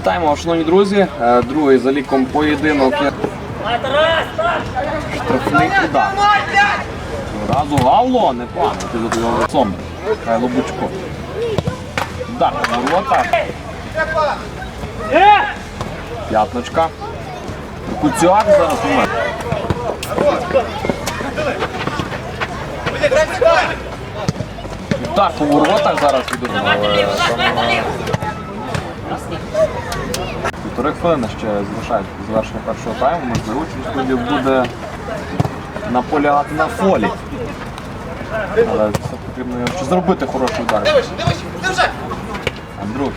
Вітаємо, шановні друзі. Е, Другий за ліком поєдинок. Штрафний удар. Разу Гавло, не пан, ти задоволений Сомбр. Хайло Бучко. Удар по воротах. П'ятночка. Куцяк зараз у мене. Удар по воротах зараз відбуває. Півтори хвилини ще залишається до завершення першого тайму. Можливо, відповідь буде наполягати на фолі. Але це потрібно ще зробити хороший удар. Андрухів.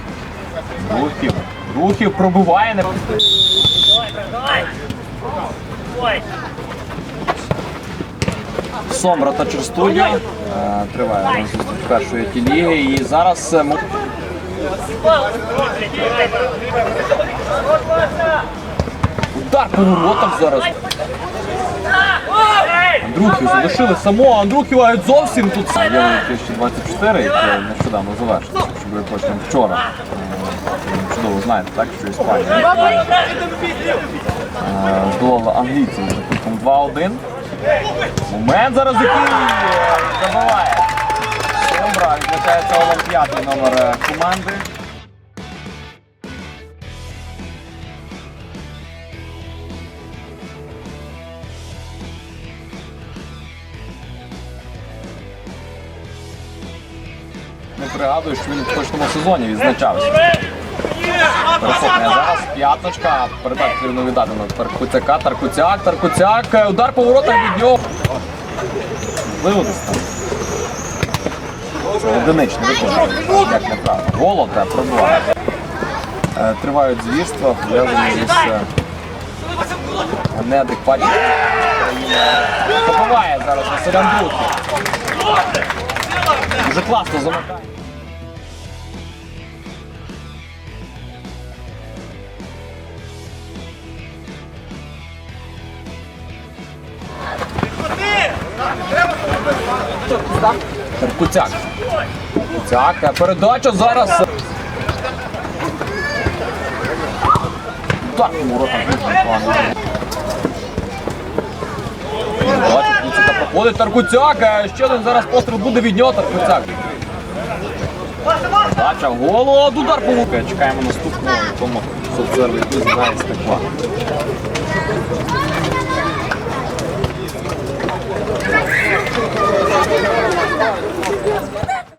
Андрухів. Андрухів пробиває не. Сомра та Черстудіо. Е, Триває розвиток першої тіліги. І зараз е, мо- удар по воротах зараз. Андрухів залишили самого, Андрухів навіть зовсім тут. Євро 2024, яке нещодавно завершилося, що буде почнемо вчора. Е, Чудово знаєте, так, що Іспанія здолала англійців за рахунком 2-1. Момент зараз який забиває. Сомбра відзначається Олимпіадний номер е, команди. Не пригадую, що він в точному сезоні відзначався. Перехоплення зараз п'ятночка. Передача потрібно віддати на Таркуцяка, Таркуцяк, Таркуцяк. Е, Удар по воротах від нього. Можливо, там. Це Одиничний виконує. Як. Голод та пробиває. Е, Тривають звірства, пов'язані з е, неадекватністю. Побиває зараз Василь Андрухів. Дуже класно замикає. Куцяк. Куцяк. е, Передача зараз. Так, ворота Бачить, Куцяка проходить Таркуцяк. е, Ще один зараз постріл буде від нього Таркуцяк. Дача в голову, удар по луку. Чекаємо наступного, якому соцсервісу знає стекла.